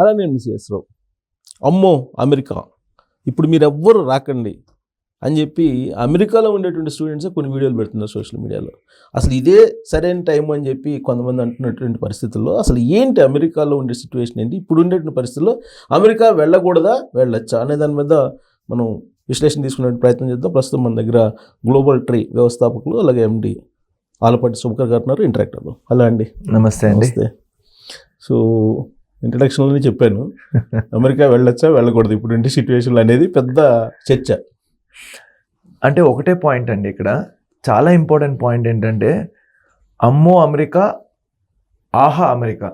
అలా నేను మిస్ చేస్తున్నావు అమ్మో అమెరికా. ఇప్పుడు మీరు ఎవ్వరు రాకండి అని చెప్పి అమెరికాలో ఉండేటువంటి స్టూడెంట్సే కొన్ని వీడియోలు పెడుతున్నారు సోషల్ మీడియాలో. అసలు ఇదే సరైన టైం అని చెప్పి కొంతమంది అంటున్నటువంటి పరిస్థితుల్లో అసలు ఏంటి అమెరికాలో ఉండే సిచ్యువేషన్ ఏంటి? ఇప్పుడు ఉండేటువంటి పరిస్థితుల్లో అమెరికా వెళ్ళకూడదా? వెళ్ళొచ్చా? అనే దాని మీద మనం విశ్లేషణ తీసుకునే ప్రయత్నం చేద్దాం. ప్రస్తుతం మన దగ్గర గ్లోబల్ ట్రీ వ్యవస్థాపకులు అలాగే ఎండి ఆలపాటి శుభకర్ గారు ఉన్నారు. ఇంటరాక్ట్ అవుదాం. హలో అండి. నమస్తే అండి. నమస్తే. సో ఇంట్రడక్షన్లోనే చెప్పాను. అమెరికా వెళ్ళొచ్చా? వెళ్ళకూడదు. ఇప్పుడు ఇంటి సిచ్యువేషన్లు అనేది పెద్ద చర్చ. అంటే ఒకటే పాయింట్ అండి ఇక్కడ. చాలా ఇంపార్టెంట్ పాయింట్ ఏంటంటే అమ్మో అమెరికా ఆహా అమెరికా.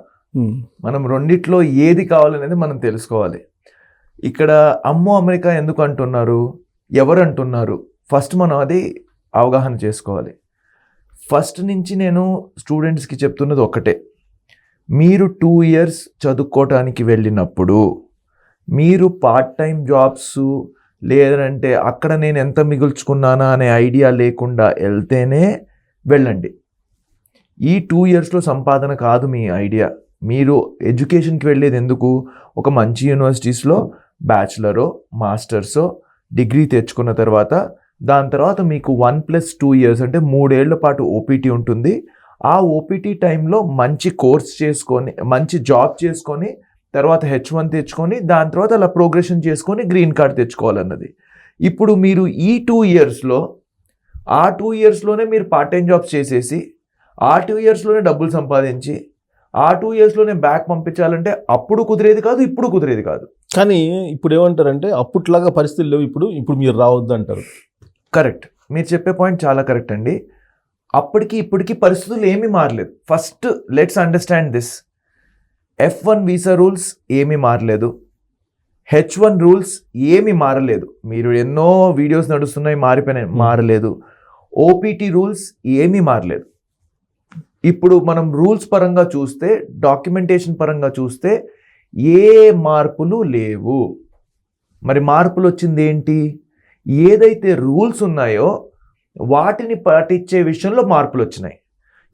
మనం రెండిట్లో ఏది కావాలనేది మనం తెలుసుకోవాలి. ఇక్కడ అమ్మో అమెరికా ఎందుకు అంటున్నారు? ఎవరు అంటున్నారు? ఫస్ట్ మనం అది అవగాహన చేసుకోవాలి. ఫస్ట్ నుంచి నేను స్టూడెంట్స్కి చెప్తున్నది ఒకటే. మీరు టూ ఇయర్స్ చదువుకోవటానికి వెళ్ళినప్పుడు మీరు పార్ట్ టైం జాబ్స్ లేదంటే అక్కడ నేను ఎంత మిగుల్చుకున్నానా అనే ఐడియా లేకుండా వెళ్తేనే వెళ్ళండి. ఈ టూ ఇయర్స్లో సంపాదన కాదు మీ ఐడియా మీరు ఎడ్యుకేషన్కి వెళ్ళేది ఎందుకు? ఒక మంచి యూనివర్సిటీస్లో బ్యాచిలరో మాస్టర్సో డిగ్రీ తెచ్చుకున్న తర్వాత దాని తర్వాత మీకు వన్ ప్లస్ టూ ఇయర్స్ అంటే మూడేళ్ళ పాటు ఓపీటీ ఉంటుంది. ఆ ఓపీటీ టైంలో మంచి కోర్స్ చేసుకొని మంచి జాబ్ చేసుకొని తర్వాత హెచ్ వన్ తెచ్చుకొని దాని తర్వాత అలా ప్రోగ్రెషన్ చేసుకొని గ్రీన్ కార్డ్ తెచ్చుకోవాలన్నది. ఇప్పుడు మీరు ఈ టూ ఇయర్స్లో ఆ టూ ఇయర్స్లోనే మీరు పార్ట్ టైం జాబ్స్ చేసేసి ఆ టూ ఇయర్స్లోనే డబ్బులు సంపాదించి ఆ టూ ఇయర్స్లోనే బ్యాక్ పంపించాలంటే అప్పుడు కుదిరేది కాదు ఇప్పుడు కుదిరేది కాదు. కానీ ఇప్పుడు ఏమంటారంటే అప్పట్లాగా పరిస్థితులు లేవు ఇప్పుడు ఇప్పుడు మీరు రావద్దు అంటారు కరెక్ట్ మీరు చెప్పే పాయింట్ చాలా కరెక్ట్ అండి. అప్పటికి ఇప్పటికి పరిస్థితులు ఏమీ మారలేదు. First let's understand this F one visa rules ఏమీ మారలేదు. హెచ్ వన్ రూల్స్ ఏమీ మారలేదు. మీరు ఎన్నో వీడియోస్ నడుస్తున్నాయి మారిపోయినాయి మారలేదు. ఓపీటీ రూల్స్ ఏమీ మారలేదు. ఇప్పుడు మనం రూల్స్ పరంగా చూస్తే డాక్యుమెంటేషన్ పరంగా చూస్తే ఏ మార్పులు లేవు. మరి మార్పులు వచ్చింది ఏంటి? ఏదైతే రూల్స్ ఉన్నాయో వాటిని పాటించే విషయంలో మార్పులు వచ్చినాయి.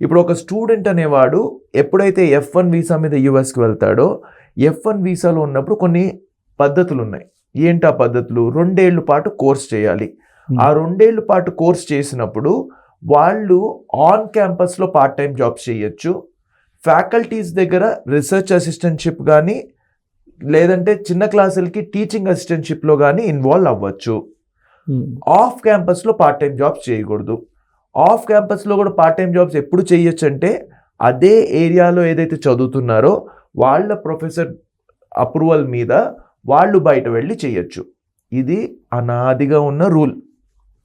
ఇప్పుడు ఒక స్టూడెంట్ అనేవాడు ఎప్పుడైతే ఎఫ్ వన్ వీసా మీద యూఎస్కి వెళ్తాడో ఎఫ్ వన్ వీసాలో ఉన్నప్పుడు కొన్ని పద్ధతులు ఉన్నాయి. ఏంటి ఆ పద్ధతులు? రెండేళ్ళ పాటు కోర్స్ చేయాలి. ఆ రెండేళ్ళ పాటు కోర్స్ చేసినప్పుడు వాళ్ళు ఆన్ క్యాంపస్లో పార్ట్ టైం జాబ్స్ చేయొచ్చు. ఫ్యాకల్టీస్ దగ్గర రీసెర్చ్ అసిస్టెంట్షిప్ కానీ లేదంటే చిన్న క్లాసులకి టీచింగ్ అసిస్టెంట్షిప్లో కానీ ఇన్వాల్వ్ అవ్వచ్చు. ఆఫ్ క్యాంపస్లో పార్ట్ టైం జాబ్స్ చేయకూడదు. ఆఫ్ క్యాంపస్లో కూడా పార్ట్ టైం జాబ్స్ ఎప్పుడు చేయొచ్చు అంటే అదే ఏరియాలో ఏదైతే చదువుతున్నారో వాళ్ళ ప్రొఫెసర్ అప్రూవల్ మీద వాళ్ళు బయట వెళ్ళి చేయొచ్చు. ఇది అనాదిగా ఉన్న రూల్.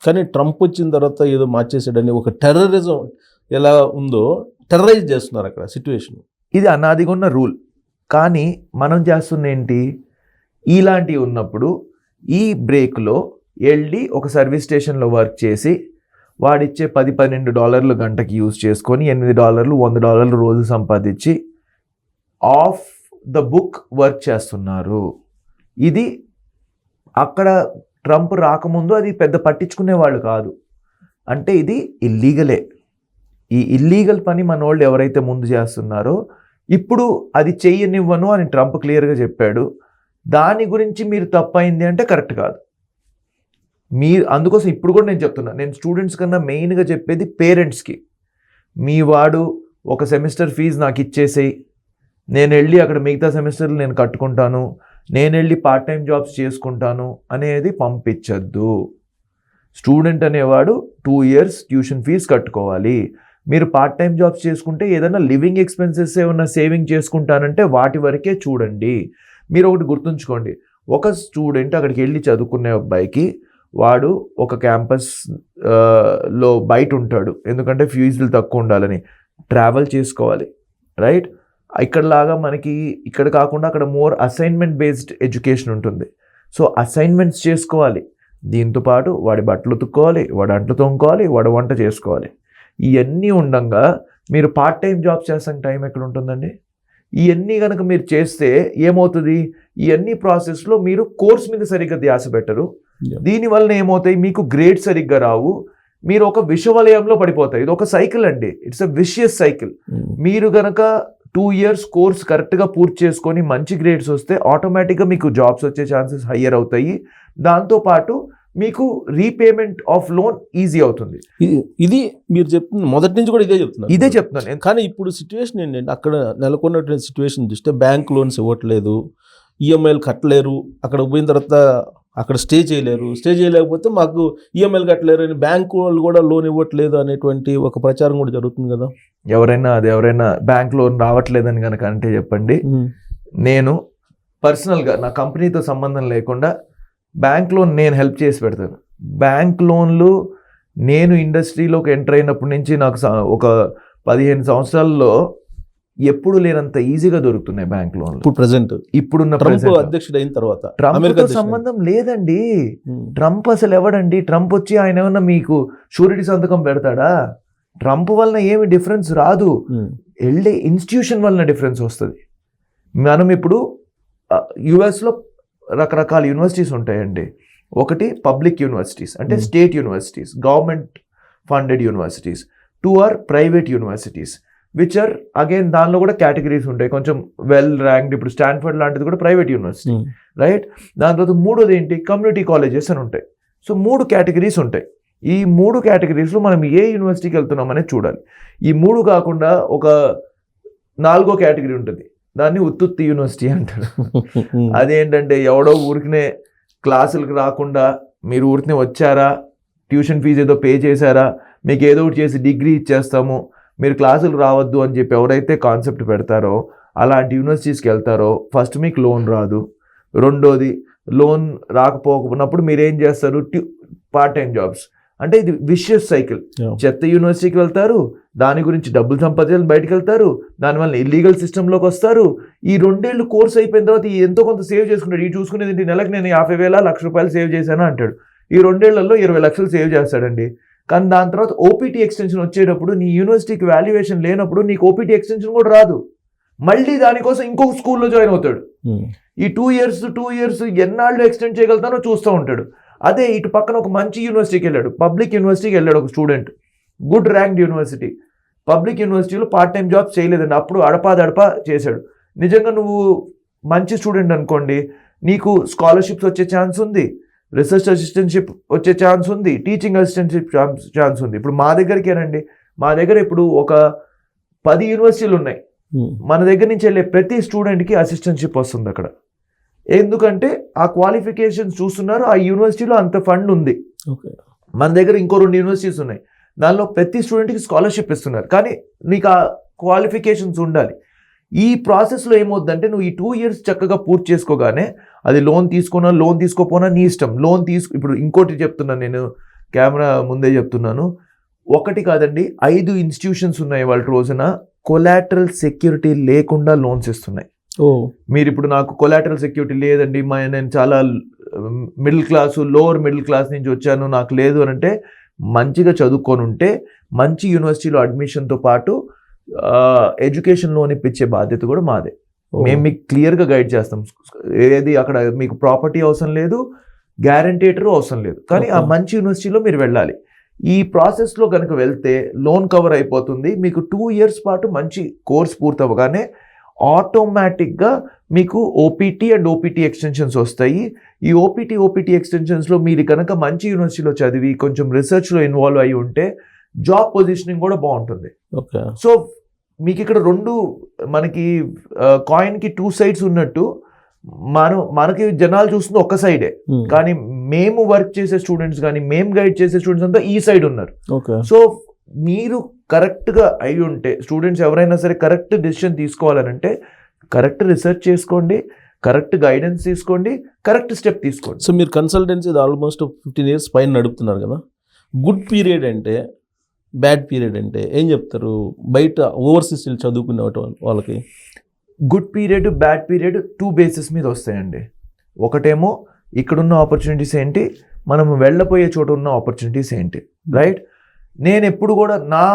కానీ ట్రంప్ వచ్చిన తర్వాత ఏదో మార్చేసాడని ఒక టెర్రరిజం ఎలా ఉందో టెర్రరైజ్ చేస్తున్నారు అక్కడ సిచ్యువేషన్ ఇది అనాదిగా ఉన్న రూల్. కానీ మనం చేస్తున్న ఏంటి? ఇలాంటివి ఉన్నప్పుడు ఈ బ్రేక్లో వెళ్ళి ఒక సర్వీస్ స్టేషన్లో వర్క్ చేసి వాడిచ్చే పది పన్నెండు డాలర్లు గంటకి యూజ్ చేసుకొని ఎనిమిది డాలర్లు వంద డాలర్లు రోజు సంపాదించి ఆఫ్ ద బుక్ వర్క్ చేస్తున్నారు. ఇది అక్కడ ట్రంప్ రాకముందు అది పెద్ద పట్టించుకునే వాళ్ళు కాదు. అంటే ఇది ఇల్లీగలే. ఈ ఇల్లీగల్ పని మన వాళ్ళు ఎవరైతే ముందు చేస్తున్నారో ఇప్పుడు అది చెయ్యనివ్వను అని ట్రంప్ క్లియర్గా చెప్పాడు. దాని గురించి మీరు తప్పైంది అంటే కరెక్ట్ కాదు. మీరు అందుకోసం ఇప్పుడు కూడా నేను చెప్తున్నా నేను స్టూడెంట్స్ కన్నా మెయిన్గా చెప్పేది పేరెంట్స్కి మీ వాడు ఒక సెమిస్టర్ ఫీజు నాకు ఇచ్చేసేయి నేను వెళ్ళి అక్కడ మిగతా సెమిస్టర్లు నేను కట్టుకుంటాను నేను వెళ్ళి పార్ట్ టైం జాబ్స్ చేసుకుంటాను అనేది పంపించద్దు. స్టూడెంట్ అనేవాడు టూ ఇయర్స్ ట్యూషన్ ఫీజు కట్టుకోవాలి. మీరు పార్ట్ టైం జాబ్స్ చేసుకుంటే ఏదైనా లివింగ్ ఎక్స్పెన్సెస్ ఏమన్నా సేవింగ్ చేసుకుంటానంటే వాటి వరకే చూడండి. మీరు ఒకటి గుర్తుంచుకోండి ఒక స్టూడెంట్ అక్కడికి వెళ్ళి చదువుకునే అబ్బాయికి వాడు ఒక క్యాంపస్లో బయట ఉంటాడు ఎందుకంటే ఫీజులు తక్కువ ఉండాలని ట్రావెల్ చేసుకోవాలి. రైట్? ఇక్కడలాగా మనకి ఇక్కడ కాకుండా అక్కడ మోర్ అసైన్మెంట్ బేస్డ్ ఎడ్యుకేషన్ ఉంటుంది. సో అసైన్మెంట్స్ చేసుకోవాలి. దీంతో పాటు వాడి బట్టలు ఉతుక్కోవాలి వాడి అంట్లు తోముకోవాలి వాడు వంట చేసుకోవాలి. ఇవన్నీ ఉండంగా మీరు పార్ట్ టైం జాబ్ చేస్తాం టైం ఎక్కడ ఉంటుందండి ఇవన్నీ కనుక మీరు చేస్తే ఏమవుతుంది? ఇవన్నీ ప్రాసెస్లో మీరు కోర్స్ మీద సరిగ్గా ధ్యాస పెట్టరు. దీనివల్ల ఏమవుతాయి? మీకు గ్రేడ్ సరిగ్గా రావు. మీరు ఒక విషవలయంలో పడిపోతాయి. ఇది ఒక సైకిల్ అండి. ఇట్స్ అ విషియస్ సైకిల్ మీరు గనక టూ ఇయర్స్ కోర్స్ కరెక్ట్గా పూర్తి చేసుకొని మంచి గ్రేడ్స్ వస్తే ఆటోమేటిక్గా మీకు జాబ్స్ వచ్చే ఛాన్సెస్ హయ్యర్ అవుతాయి. దాంతోపాటు మీకు రీపేమెంట్ ఆఫ్ లోన్ ఈజీ అవుతుంది. ఇది- ఇది మీరు చెప్తున్న మొదటి నుంచి కూడా ఇదే చెప్తున్నారు. ఇదే చెప్తున్నాను. కానీ ఇప్పుడు సిచ్యువేషన్ ఏంటంటే అక్కడ నెలకొన్నటువంటి సిచ్యువేషన్ చూస్తే బ్యాంక్ లోన్స్ ఇవ్వట్లేదు. ఈఎంఐలు కట్టలేరు. అక్కడ పోయిన తర్వాత అక్కడ స్టే చేయలేరు. స్టే చేయలేకపోతే మాకు ఈఎంఐలు కట్టలేరు అని బ్యాంక్ వాళ్ళు కూడా లోన్ ఇవ్వట్లేదు అనేటువంటి ఒక ప్రచారం కూడా జరుగుతుంది కదా. ఎవరైనా అది ఎవరైనా బ్యాంక్ లోన్ రావట్లేదని కనుక అంటే చెప్పండి. నేను పర్సనల్గా నా కంపెనీతో సంబంధం లేకుండా బ్యాంక్ లోన్ నేను హెల్ప్ చేసి పెడతాను. బ్యాంక్ లోన్లు నేను ఇండస్ట్రీలోకి ఎంటర్ అయినప్పటి నుంచి నాకు ఒక పదిహేను సంవత్సరాల్లో ఎప్పుడు లేనంత ఈజీగా దొరుకుతున్నాయి బ్యాంక్ లోన్లు. ఇప్పుడు ప్రజెంట్. ఇప్పుడున్న ట్రంప్. అధ్యక్షుడు అయిన తర్వాత అధ్యక్షుడు సంబంధం లేదండి. ట్రంప్ అసలు ఎవడండి? ట్రంప్ వచ్చి ఆయన ఏమన్నా మీకు షూరిటీ సంతకం పెడతాడా? ట్రంప్ వలన ఏమి డిఫరెన్స్ రాదు. వెళ్ళే ఇన్స్టిట్యూషన్ వలన డిఫరెన్స్ వస్తుంది. మనం ఇప్పుడు యుఎస్లో రకరకాల యూనివర్సిటీస్ ఉంటాయండి. ఒకటి పబ్లిక్ యూనివర్సిటీస్ అంటే. State universities government funded universities two are private universities. Which are again దానిలో కూడా కేటగిరీస్ ఉంటాయి. కొంచెం వెల్ ర్యాంక్డ్ ఇప్పుడు స్టాన్ఫర్డ్ లాంటిది కూడా ప్రైవేట్ యూనివర్సిటీ. రైట్ దాని తర్వాత మూడోది ఏంటి? కమ్యూనిటీ కాలేజెస్ అని ఉంటాయి. సో మూడు కేటగిరీస్ ఉంటాయి. ఈ మూడు కేటగిరీస్లో మనం ఏ యూనివర్సిటీకి వెళ్తున్నాం అనేది చూడాలి. ఈ మూడు కాకుండా ఒక నాలుగో కేటగిరీ ఉంటుంది. దాన్ని ఉత్తుత్తి యూనివర్సిటీ అంటారు. అదేంటంటే ఎవడో ఊరికినే క్లాసులకు రాకుండా మీరు ఊరికినే వచ్చారా? ట్యూషన్ ఫీజు ఏదో పే చేశారా? మీకు ఏదో ఒకటి చేసి డిగ్రీ ఇచ్చేస్తాము. మీరు క్లాసులు రావద్దు అని చెప్పి ఎవరైతే కాన్సెప్ట్ పెడతారో అలాంటి యూనివర్సిటీస్కి వెళ్తారో ఫస్ట్ మీకు లోన్ రాదు. రెండోది లోన్ రాకపోకున్నప్పుడు మీరు ఏం చేస్తారు? ట్యూ పార్ట్ టైం జాబ్స్ అంటే ఇది విషియస్ సైకిల్. చెత్త యూనివర్సిటీకి వెళ్తారు దాని గురించి డబ్బులు సంపాదించాలి బయటకు వెళ్తారు దానివల్ల ఇల్లీగల్ సిస్టంలోకి వస్తారు. ఈ రెండేళ్ళు కోర్స్ అయిపోయిన తర్వాత ఎంతో కొంత సేవ్ చేసుకుంటాడు ఈ చూసుకునేది నెలకు నేను యాభై వేల లక్ష రూపాయలు సేవ్ చేశాను అంటాడు. ఈ రెండేళ్ళలో ఇరవై లక్షలు సేవ్ చేస్తాడండి. కానీ దాని తర్వాత ఓపీటీ ఎక్స్టెన్షన్ వచ్చేటప్పుడు నీ యూనివర్సిటీకి వాల్యుయేషన్ లేనప్పుడు నీకు ఓపీటీ ఎక్స్టెన్షన్ కూడా రాదు. మళ్ళీ దానికోసం ఇంకొక స్కూల్లో జాయిన్ అవుతాడు. ఉమ్. ఈ టూ ఇయర్స్ టూ ఇయర్స్ ఎన్నాళ్ళు ఎక్స్టెండ్ చేయగలుగుతానో చూస్తూ ఉంటాడు. అదే ఇటు పక్కన ఒక మంచి యూనివర్సిటీకి వెళ్ళాడు. పబ్లిక్ యూనివర్సిటీకి వెళ్ళాడు ఒక student good ranked university public యూనివర్సిటీలో పార్ట్ టైం జాబ్ చేయలేదండి. అప్పుడు అడపాదడపా చేశాడు. నిజంగా నువ్వు మంచి స్టూడెంట్ అనుకోండి నీకు స్కాలర్షిప్స్ వచ్చే ఛాన్స్ ఉంది. రీసెర్చ్ అసిస్టెంట్షిప్ వచ్చే ఛాన్స్ ఉంది. టీచింగ్ అసిస్టెంట్షిప్ ఛాన్స్ ఉంది. ఇప్పుడు మా దగ్గరికేనండి. మా దగ్గర ఇప్పుడు ఒక పది యూనివర్సిటీలు ఉన్నాయి. ఉమ్. మన దగ్గర నుంచి వెళ్ళే ప్రతి స్టూడెంట్కి అసిస్టెంట్షిప్ వస్తుంది అక్కడ. ఎందుకంటే ఆ క్వాలిఫికేషన్స్ చూస్తున్నారు. ఆ యూనివర్సిటీలో అంత ఫండ్ ఉంది. మన దగ్గర ఇంకో రెండు యూనివర్సిటీస్ ఉన్నాయి. దానిలో ప్రతి స్టూడెంట్కి స్కాలర్షిప్ ఇస్తున్నారు. కానీ నీకు ఆ క్వాలిఫికేషన్స్ ఉండాలి. ఈ ప్రాసెస్లో ఏమవుద్దంటే నువ్వు ఈ టూ ఇయర్స్ చక్కగా పూర్తి చేసుకోగానే అది లోన్ తీసుకున్నా లోన్ తీసుకోపోనా నీ ఇష్టం. లోన్ తీసుకు ఇప్పుడు ఇంకోటి చెప్తున్నాను నేను కెమెరా ముందే చెప్తున్నాను. ఒకటి కాదండి ఐదు ఇన్స్టిట్యూషన్స్ ఉన్నాయి వాళ్ళ రోజున కొలాటరల్ సెక్యూరిటీ లేకుండా లోన్స్ ఇస్తున్నాయి. ఓ. మీరు ఇప్పుడు నాకు కొలాటరల్ సెక్యూరిటీ లేదండి మా నేను చాలా middle class lower middle class నుంచి వచ్చాను నాకు లేదు అని అంటే మంచిగా చదువుకొని ఉంటే మంచి యూనివర్సిటీలో అడ్మిషన్తో పాటు ఎడ్యుకేషన్ లోన్ ఇప్పించే బాధ్యత కూడా మాదే. మేము మీకు క్లియర్గా గైడ్ చేస్తాం. ఏది అక్కడ మీకు ప్రాపర్టీ అవసరం లేదు గ్యారంటీటర్ అవసరం లేదు. కానీ ఆ. మంచి యూనివర్సిటీలో మీరు వెళ్ళాలి. ఈ ప్రాసెస్లో కనుక వెళ్తే లోన్ కవర్ అయిపోతుంది. మీకు టూ ఇయర్స్ పాటు మంచి కోర్స్ పూర్తవగానే ఆటోమేటిక్గా మీకు ఓపీటీ అండ్ ఓపీటీ ఎక్స్టెన్షన్స్ వస్తాయి. ఈ ఓపీటీ ఓపీటీ ఎక్స్టెన్షన్స్లో మీరు కనుక మంచి యూనివర్సిటీలో చదివి కొంచెం రీసెర్చ్లో ఇన్వాల్వ్ అయి ఉంటే జాబ్ పొజిషనింగ్ కూడా బాగుంటుంది. ఓకే. సో మీకు ఇక్కడ రెండు మనకి కాయిన్కి టూ సైడ్స్ ఉన్నట్టు మనం మనకి జనాలు చూస్తుంది ఒక సైడే ఉమ్. కానీ మేము వర్క్ చేసే స్టూడెంట్స్ కానీ మేము గైడ్ చేసే స్టూడెంట్స్ అంతా ఈ సైడ్ ఉన్నారు. ఓకే సో మీరు కరెక్ట్గా అయి ఉంటే స్టూడెంట్స్ ఎవరైనా సరే కరెక్ట్ డెసిషన్ తీసుకోవాలనంటే కరెక్ట్ రీసెర్చ్ చేసుకోండి కరెక్ట్ గైడెన్స్ తీసుకోండి కరెక్ట్ స్టెప్ తీసుకోండి. సో మీరు కన్సల్టెన్సీ ఆల్మోస్ట్ ఫిఫ్టీన్ ఇయర్స్ పైన నడుపుతున్నారు కదా. గుడ్ పీరియడ్ అంటే బ్యాడ్ పీరియడ్ అంటే ఏం చెప్తారు? బయట ఓవర్సీస్ చదువుకునే వాళ్ళకి? Good period bad period two basis మీద వస్తాయండి. ఒకటేమో ఇక్కడున్న ఆపర్చునిటీస్ ఏంటి? మనం వెళ్ళపోయే చోట ఉన్న ఆపర్చునిటీస్ ఏంటి? రైట్ నేను ఎప్పుడు కూడా నా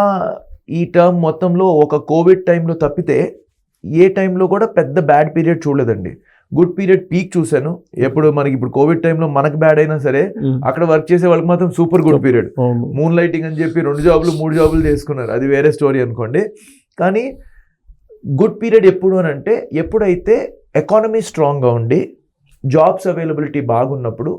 ఈ టర్మ్ మొత్తంలో ఒక కోవిడ్ టైంలో తప్పితే ఏ టైంలో కూడా పెద్ద బ్యాడ్ పీరియడ్ చూడలేదండి. గుడ్ పీరియడ్ పీక్ చూశాను. ఎప్పుడు మనకి ఇప్పుడు కోవిడ్ టైంలో మనకు బ్యాడ్ అయినా సరే ఉమ్. అక్కడ వర్క్ చేసే వాళ్ళకి మాత్రం super good period. Moon lighting అని చెప్పి రెండు జాబులు మూడు జాబులు చేసుకున్నారు. అది వేరే స్టోరీ అనుకోండి. కానీ గుడ్ పీరియడ్ ఎప్పుడు అని అంటే ఎప్పుడైతే ఎకానమీ స్ట్రాంగ్గా ఉండి జాబ్స్ అవైలబిలిటీ బాగున్నప్పుడు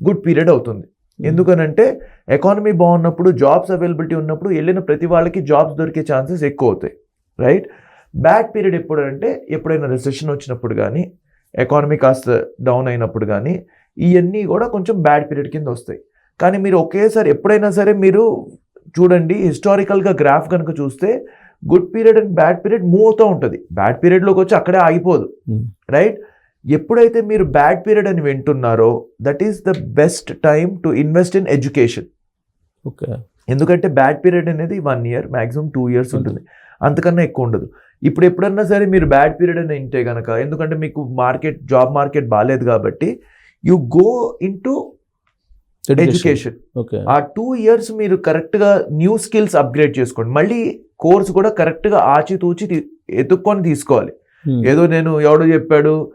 గుడ్ పీరియడ్ అవుతుంది. ఎందుకనంటే ఎకానమీ బాగున్నప్పుడు జాబ్స్ అవైలబిలిటీ ఉన్నప్పుడు వెళ్ళిన ప్రతి వాళ్ళకి జాబ్స్ దొరికే ఛాన్సెస్ ఎక్కువ అవుతాయి. రైట్ బ్యాడ్ పీరియడ్ ఎప్పుడు అంటే ఎప్పుడైనా రిసెషన్ వచ్చినప్పుడు కానీ ఎకానమీ కాస్త డౌన్ అయినప్పుడు కానీ ఇవన్నీ కూడా కొంచెం బ్యాడ్ పీరియడ్ కింద వస్తాయి. కానీ మీరు ఒకేసారి ఎప్పుడైనా సరే మీరు చూడండి హిస్టారికల్గా గ్రాఫ్ కనుక చూస్తే good period and bad period move అవుతూ ఉంటుంది. బ్యాడ్ పీరియడ్లోకి వచ్చి అక్కడే ఆగిపోదు. Hmm. రైట్ ఎప్పుడైతే మీరు బ్యాడ్ పీరియడ్ అని వింటున్నారో that is the best time to invest in education okay ఎందుకంటే బ్యాడ్ పీరియడ్ అనేది one year maximum two years ఉంటుంది. అంతకన్నా ఎక్కువ ఉండదు. ఇప్పుడు ఎప్పుడన్నా సరే మీరు బ్యాడ్ పీరియడ్ అని వింటే కనుక ఎందుకంటే మీకు మార్కెట్ జాబ్ మార్కెట్ బాగాలేదు కాబట్టి you go into education. Okay. ఆ టూ ఇయర్స్ మీరు కరెక్ట్గా న్యూ స్కిల్స్ అప్గ్రేడ్ చేసుకోండి. మళ్ళీ కోర్స్ కూడా కరెక్ట్గా ఆచితూచి ఎత్తుక్కొని తీసుకోవాలి. Hmm. ఏదో నేను ఎవడో చెప్పాడు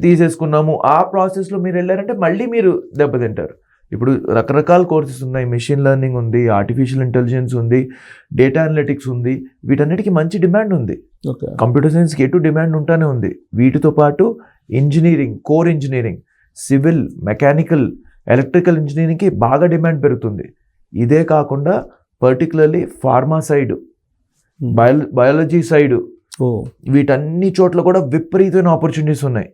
తీసేసుకున్నాము. ఆ ప్రాసెస్లో మీరు వెళ్ళారంటే మళ్ళీ మీరు దెబ్బతింటారు. ఇప్పుడు రకరకాల కోర్సెస్ ఉన్నాయి. మెషిన్ లెర్నింగ్ ఉంది ఆర్టిఫిషియల్ ఇంటెలిజెన్స్ ఉంది డేటా అనలిటిక్స్ ఉంది. వీటన్నిటికీ మంచి డిమాండ్ ఉంది. కంప్యూటర్ సైన్స్కి ఎటు డిమాండ్ ఉంటానే ఉంది. వీటితో పాటు engineering core engineering civil mechanical electrical ఇంజనీరింగ్కి బాగా డిమాండ్ పెరుగుతుంది. ఇదే కాకుండా particularly pharma side. Bio biology side ఓ. వీటన్ని చోట్ల కూడా విపరీతమైన ఆపర్చునిటీస్ ఉన్నాయి.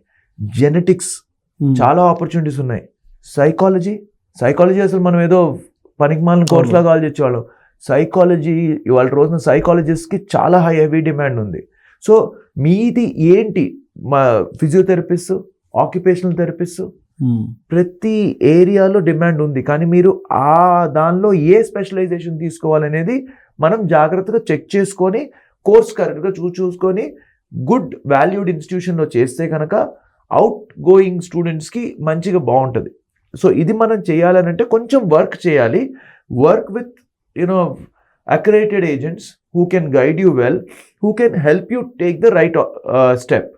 Genetics Hmm. చాలా ఆపర్చునిటీస్ ఉన్నాయి. సైకాలజీ సైకాలజీ అసలు మనం ఏదో పనికిమాలిన కోర్స్ అవును. లాగా ఆలోచించేవాళ్ళం. సైకాలజీ ఇవాళ రోజున సైకాలజిస్ట్కి చాలా హై హెవీ డిమాండ్ ఉంది. సో మీది ఏంటి? మా ఫిజియోథెరపిస్ట్ ఆక్యుపేషనల్ థెరపిస్ట్. ప్రతి ఏరియాలో డిమాండ్ ఉంది. కానీ మీరు ఆ దానిలో ఏ స్పెషలైజేషన్ తీసుకోవాలనేది మనం జాగ్రత్తగా చెక్ చేసుకొని కోర్స్ కరెక్ట్గా చూ చూసుకొని గుడ్ వాల్యూడ్ ఇన్స్టిట్యూషన్లో చేస్తే కనుక అవుట్ గోయింగ్ స్టూడెంట్స్కి మంచిగా బాగుంటుంది. సో ఇది మనం చేయాలని అంటే కొంచెం వర్క్ చేయాలి. Work with you know accredited agents who can guide you well who can help you take the right step